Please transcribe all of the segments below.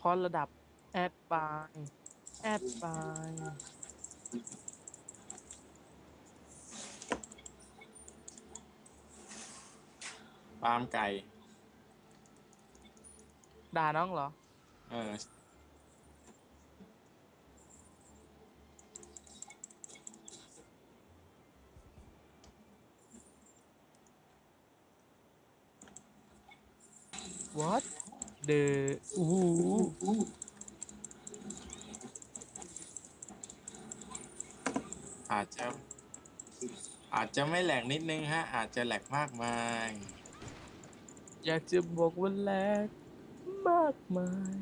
พอระดับ แอดบายแอดบายฟาร์มไก่ ด่าน้องเหรอ เออ what the อู้หูอาจจะ อาจจะไม่แหลกนิดนึงฮะ อาจจะแหลกมากมาย อยากจะบอกว่าแลกมากมาย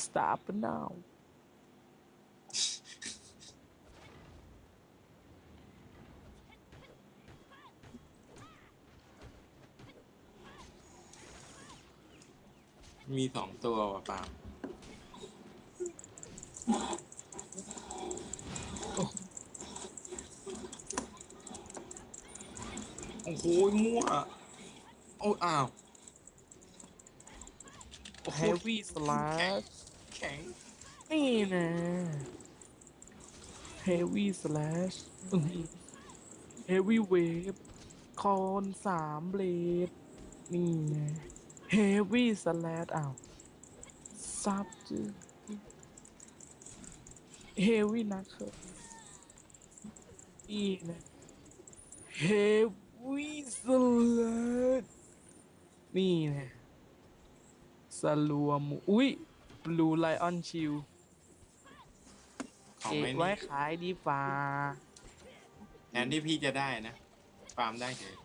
stop now มีสองตัวว่ะปาล์มโอ้โหมั่วโอ้อ้าว โอ้โห heavy slash แข็งนี่นะ heavy slash อื้อหือ heavy wave คอนสามเบลดนี่ไง heavy slash อ้าวซับจือ heavy นักเนี่นะ heavy slash นี่นะ สลัวหมูอุ้ย blue lion shield ของเอกไม่ไว้นี่ขายดีฟ้าแทนที่พี่จะได้นะฟาร์มได้เถอะ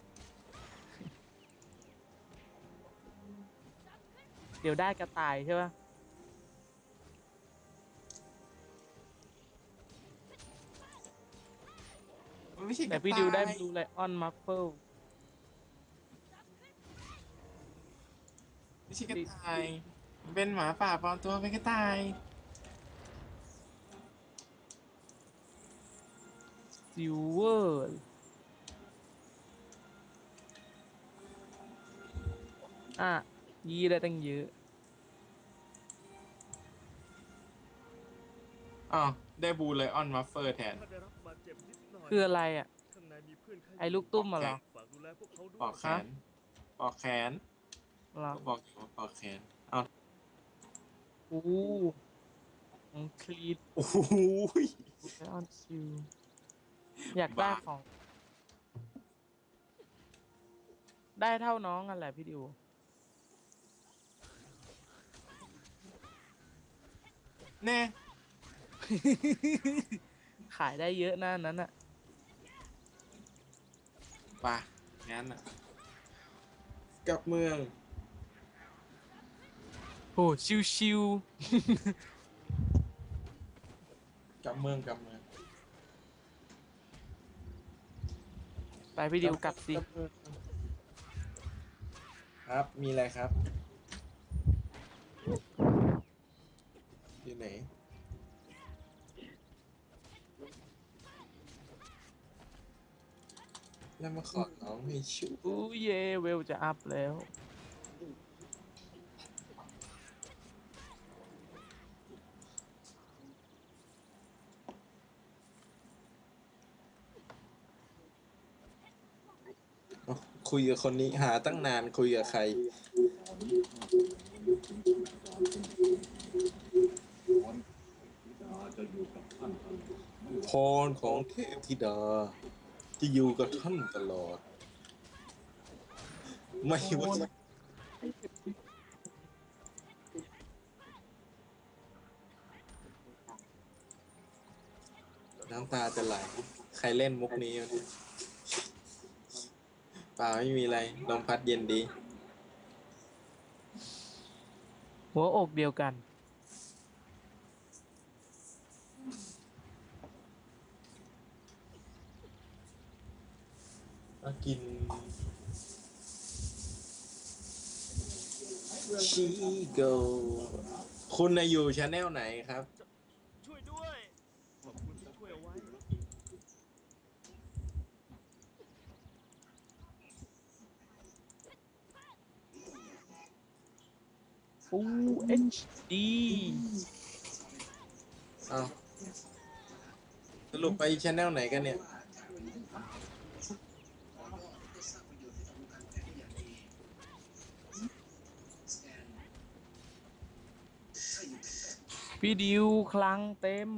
เดี๋ยวได้กระต่ายใช่ปะมันไม่ใช่กแต่ระพี่ดิวได้ต่าย blue lion muffle ไม่ใช่กระต่ายมันเป็นหมาป่าปลอมตัวเป็นกระต่าย silver อะยีได้ตั้งเยอะอ้าวได้บูไลออนมัฟเฟอร์แทนถ้าได้รับบาดเจ็บนิดหน่อยคืออะไรอะข้างในมีเพื่อนข้างไอ้ลูกตุ้มมาเหรอฝากดูแลพวกเขาด้วยปอกแขนปอกแขนเราก็บอกอยู่ว่าปอกแขนอ้าวอู้ของคลีดโอ้โหย blue lion shield อยากได้บ้าของ ได้เท่าน้องกันแหละพี่ดิว แน่ขายได้เยอะนะอันนั้นอะป่ะงั้นอะกลับเมือง โอ้ชิวชิวกลับเมืองกลับเมืองๆไปพี่ดิวกลับสิ เมืองครับ มีอะไรครับ อยู่ไหน แล้วมาขอน้องให้ชุบอู้เย่เวลจะอัพแล้ว คุยกับคนนี้หาตั้งนานคุยกับใคร พรของเทพธิดา จะอยู่กับท่านตลอด ไม่ว่าน้ำตาจะไหล ใครเล่นมุกนี้เนี่ย เปล่าไม่มีอะไรลมพัดเย็นดี หัวอกเดียวกันมากินชีโกคุณนะอยู่ชาแนลไหนครับ ช่วยด้วย ขอบคุณที่ช่วยเอาไว้ ฟูเอ็ชดีเอาสรุปไปชแนลไหนกันเนี่ย พี่ดิวคลังเต็ม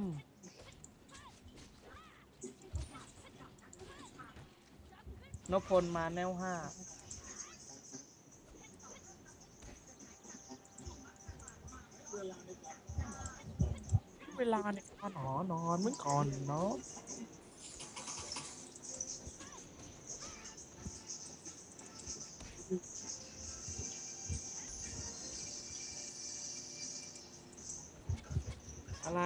นพพลมาแนวห้า เวลาในการหอนอนเหมือนก่อนเนาะอะไร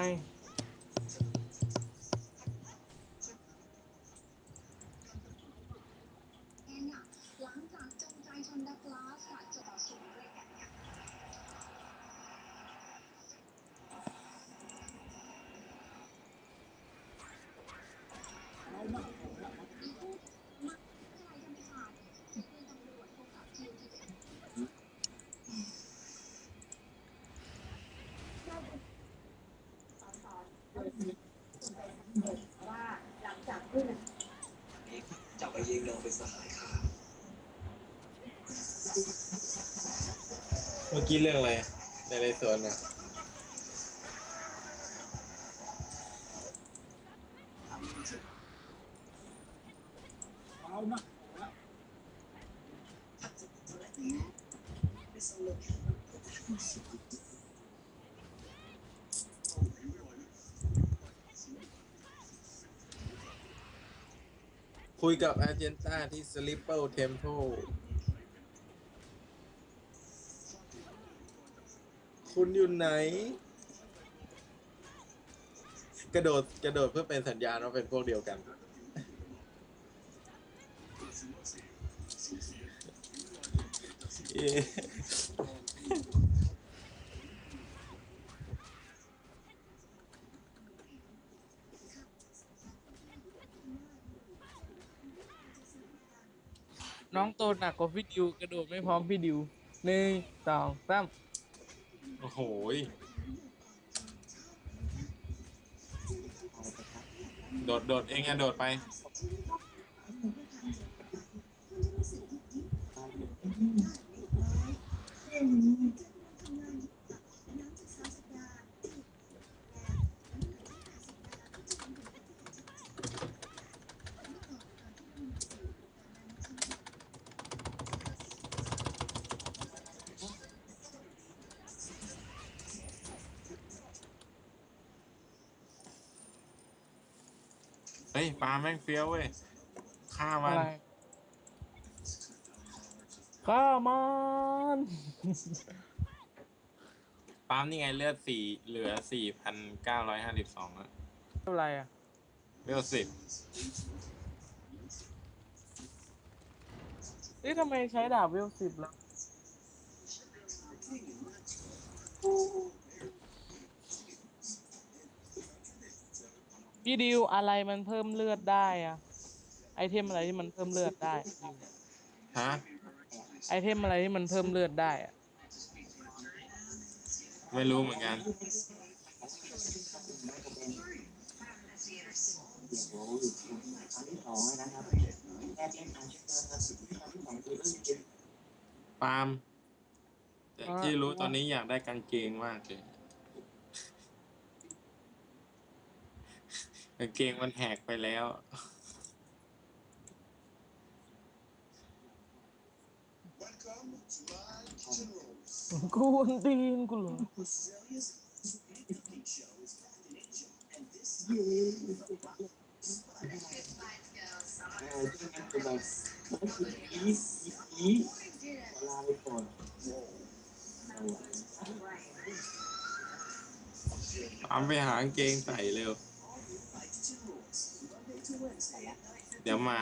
แอนเนี่ยหลังจากจงใจชนดักลาสค่ะจะต่อสู้ด้วยกันเนี่ย มีผู้มาใครจะไม่ขาดเพื่อนตำรวจพบกับทีมที่เด็ด ว่าหลังจากที่ จับไอ้เยงดองเป็นสหายข้า เมื่อ กี้เรื่องอะไรในในสวนอะคุยกับอาเจนต้าที่สลิปเปิลเทม p พล คุณอยู่ไหน กระโดดกระโดดเพื่อเป็นสัญญาณว่าเป็นพวกเดียวกัน น้องโตหนักกว่าพี่ดิวกระโดดไม่พร้อมพี่ดิวหนึ่งสองสาม โอ้โหยโดดโดดเองอะโดดไป เฮ้ยปลาแม่งเฟี้ยวเว้ยฆ่ามัอะนไรข้ามันปาล์มนี่ไงเลือดสี่เหลือสี่พันเก้าร้อยห้าสิบสองอะเท่าไหรอะเลือดสิบนี่ทำไมใช้ดาบเวลสิบแล้ว พี่ดิวอะไรมันเพิ่มเลือดได้อะไอเทมอะไรที่มันเพิ่มเลือดได้ ฮะ ไอเทมอะไรที่มันเพิ่มเลือดได้อะไม่รู้เหมือนกัน ปาล์มแต่ที่รู้ตอนนี้อยากได้กางเกงมากเลยางเกงมันแหกไปแล้ว กูวนตีนกูเหรอปาล์มไปหากางเกงใส่เร็ว เดี๋ยวมา